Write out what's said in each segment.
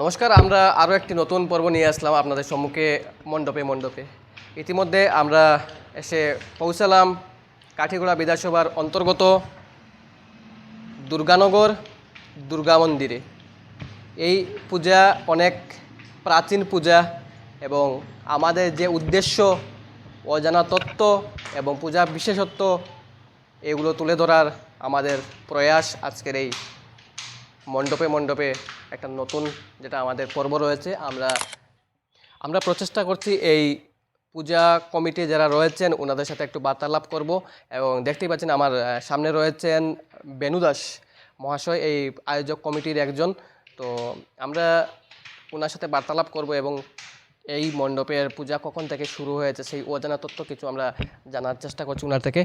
নমস্কার, আমরা আরও একটি নতুন পর্ব নিয়ে আসলাম আপনাদের সম্মুখে, মণ্ডপে মণ্ডপে। ইতিমধ্যে আমরা এসে পৌঁছালাম কাঠিগোড়া বিধানসভার অন্তর্গত দুর্গানগর দুর্গা মন্দিরে। এই পূজা অনেক প্রাচীন পূজা এবং আমাদের যে উদ্দেশ্য, অজানা তত্ত্ব এবং পূজা বিশেষত্ব, এগুলো তুলে ধরার আমাদের প্রয়াস আজকের এই মণ্ডপে মণ্ডপে একটা নতুন যেটা আমাদের পর্ব রয়েছে। আমরা আমরা প্রচেষ্টা করছি এই পূজা কমিটি যারা রয়েছেন ওনাদের সাথে একটু বার্তালাপ করব এবং দেখতেই পাচ্ছেন আমার সামনে রয়েছেন বেনু দাস মহাশয়, এই আয়োজক কমিটির একজন। তো আমরা ওনার সাথে বার্তালাপ করব এবং এই মণ্ডপের পূজা কখন থেকে শুরু হয়েছে সেই অজানা তথ্য কিছু আমরা জানার চেষ্টা করছি ওনার থেকে।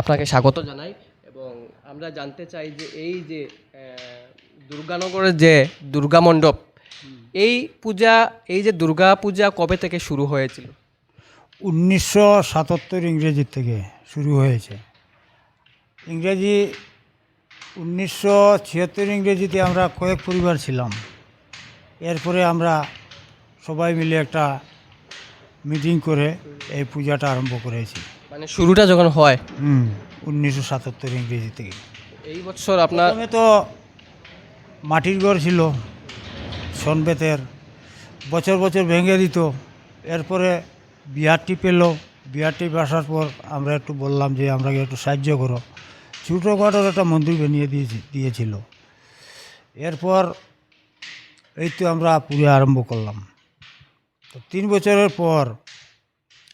আপনাকে স্বাগত জানাই এবং আমরা জানতে চাই যে এই যে দুর্গানগরের যে দুর্গা মণ্ডপ এই পূজা এই যে দুর্গা পূজা কবে থেকে শুরু হয়েছিল? উনিশশো সাতাত্তর ইংরেজির থেকে শুরু হয়েছে। ইংরেজি উনিশশো ছিয়াত্তর ইংরেজিতে আমরা কয়েক পরিবার ছিলাম। এরপরে আমরা সবাই মিলে একটা মিটিং করে এই পূজাটা আরম্ভ করেছি। মানে শুরুটা যখন হয়? হুম উনিশশো সাতাত্তর ইংরেজি থেকে। এই বছর আপনার তো মাটির ঘর ছিল সনবেতের বছর বছর ভেঙে দিত। এরপরে বিহারটি পেল। বিহারটি আসার পর আমরা একটু বললাম যে, আমরা একটু সাহায্য করো? ছোটো ছোটোখাটোর একটা মন্দির বানিয়ে দিয়েছি, দিয়েছিল। এরপর এই তো আমরা পুরো আরম্ভ করলাম। তো তিন বছরের পর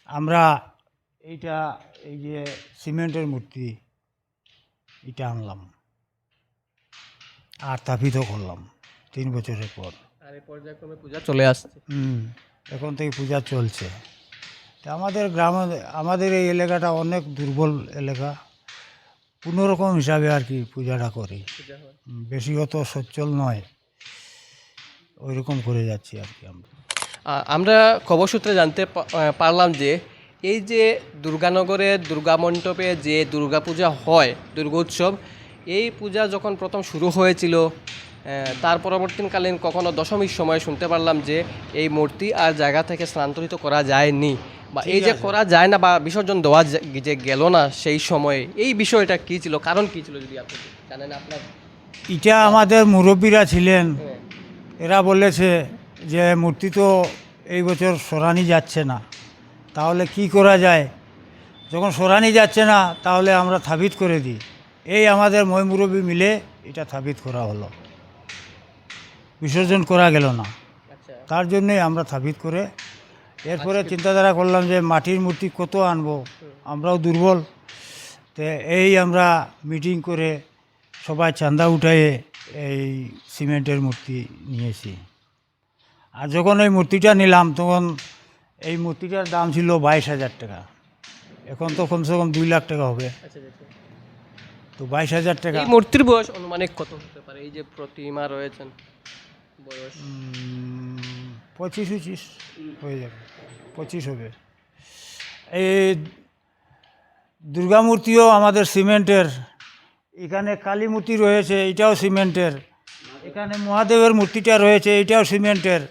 আমরা এইটা, এই যে সিমেন্টের মূর্তি, এটা আনলাম। আর স্থাপিত করলাম তিন বছরের পর। আর এই পর্যায়ক্রমে পূজা চলে আসছে। হুম এখন থেকে পূজা চলছে। তা আমাদের গ্রামে আমাদের এই এলাকাটা অনেক দুর্বল এলাকা। কোনোরকম হিসাবে আর কি পূজাটা করি। বেশি অত সচ্ছল নয়। ওই রকম করে যাচ্ছি আর কি আমরা। আমরা খবর সূত্রে জানতে পারলাম যে এই যে দুর্গানগরের দুর্গা মণ্ডপে যে দুর্গাপূজা হয় দুর্গোৎসব এই পূজা যখন প্রথম শুরু হয়েছিল তার পরবর্তীকালীন কখনো দশমীর সময় শুনতে পারলাম যে এই মূর্তি আর জায়গা থেকে স্থানান্তরিত করা যায়নি বা এই যে করা যায় না বা বিসর্জন দেওয়া যে- গেল না সেই সময়ে এই বিষয়টা কী ছিল? কারণ কী ছিল যদি আপনি জানেন আপনার? এটা আমাদের মুরব্বীরা ছিলেন। হ্যাঁ, এরা বলেছে যে মূর্তি তো এই বছর সরানি যাচ্ছে না। তাহলে কি করা যায়? যখন সরানি যাচ্ছে না তাহলে আমরা থাবিত করে দিই। এই আমাদের মই মুরব্বী মিলে এটা থাবিত করা হলো। বিসর্জন করা গেল না। আচ্ছা। তার জন্যই আমরা থাবিত করে এরপরে চিন্তাধারা করলাম যে মাটির মূর্তি কত আনব? আমরাও দুর্বল। তো এই আমরা মিটিং করে সবাই চাঁদা উঠাইয়ে এই সিমেন্টের মূর্তি নিয়েছি। আর যখন এই মূর্তিটা নিলাম তখন এই মূর্তিটার দাম ছিল বাইশ হাজার টাকা। এখন তো কমসে কম দুই লাখ টাকা হবে। আচ্ছা আচ্ছা। তো বাইশ হাজার টাকা। এই মূর্তির বয়স অনুমানিক কত হতে পারে? এই যে প্রতিমা রয়েছেন বয়স। পঁচিশ উচিশ হয়ে যাবে পঁচিশ হবে। এই দুর্গা মূর্তিও আমাদের সিমেন্টের এখানে কালী মূর্তি রয়েছে এটাও সিমেন্টের। এখানে মহাদেবের মূর্তিটা রয়েছে এটাও সিমেন্টের।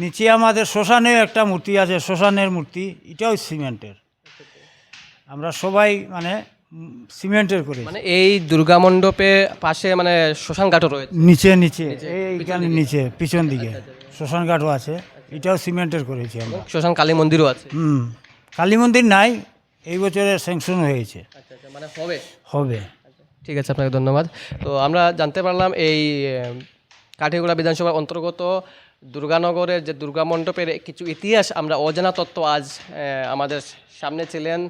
নিচে আমাদের শ্মশানে একটা মূর্তি আছে শ্মশানের মূর্তি এটাও সিমেন্টের। আমরা সবাই মানে সিমেন্টের করেছি মানে এই দুর্গা মণ্ডপে পাশে মানে শ্মশান ঘাটও রয়েছে? নিচে নিচে এইখানে নিচে পিছন দিকে। শ্মশান ঘাটও আছে এটাও সিমেন্টের করেছি আমরা। শ্মশান কালী মন্দিরও আছে? হুম কালী মন্দির নাই এই বছরে স্যাংশন হয়েছে। আচ্ছা আচ্ছা মানে হবে। হবে। ঠিক আছে আপনাকে ধন্যবাদ। তো আমরা জানতে পারলাম এই কাঠিগুড়া বিধানসভার অন্তর্গত দুর্গানগরের যে দুর্গা মণ্ডপের কিছু ইতিহাস আমরা অজানা তত্ত্ব আজ আমাদের সামনে ছিলেন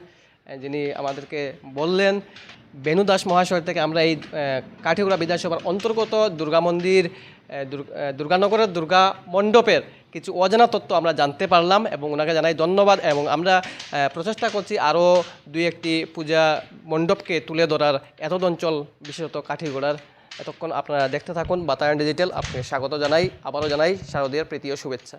যিনি আমাদেরকে বললেন, বেনু দাস মহাশয় থেকে আমরা এই কাঠিগুড়া বিধানসভার অন্তর্গত দুর্গা মন্দির দুর্গানগরের দুর্গা মণ্ডপের কিছু অজানা তত্ত্ব আমরা জানতে পারলাম এবং ওনাকে জানাই ধন্যবাদ এবং আমরা প্রচেষ্টা করছি আরও দুই একটি পূজা মণ্ডপকে তুলে ধরার। এতদ অঞ্চল, বিশেষত কাঠিগোড়ার। এতক্ষণ আপনারা দেখতে থাকুন বাতায়ন ডিজিটাল। আপনাকে স্বাগত জানাই, আবারও জানাই শারদীয়ার প্রীতি ও শুভেচ্ছা।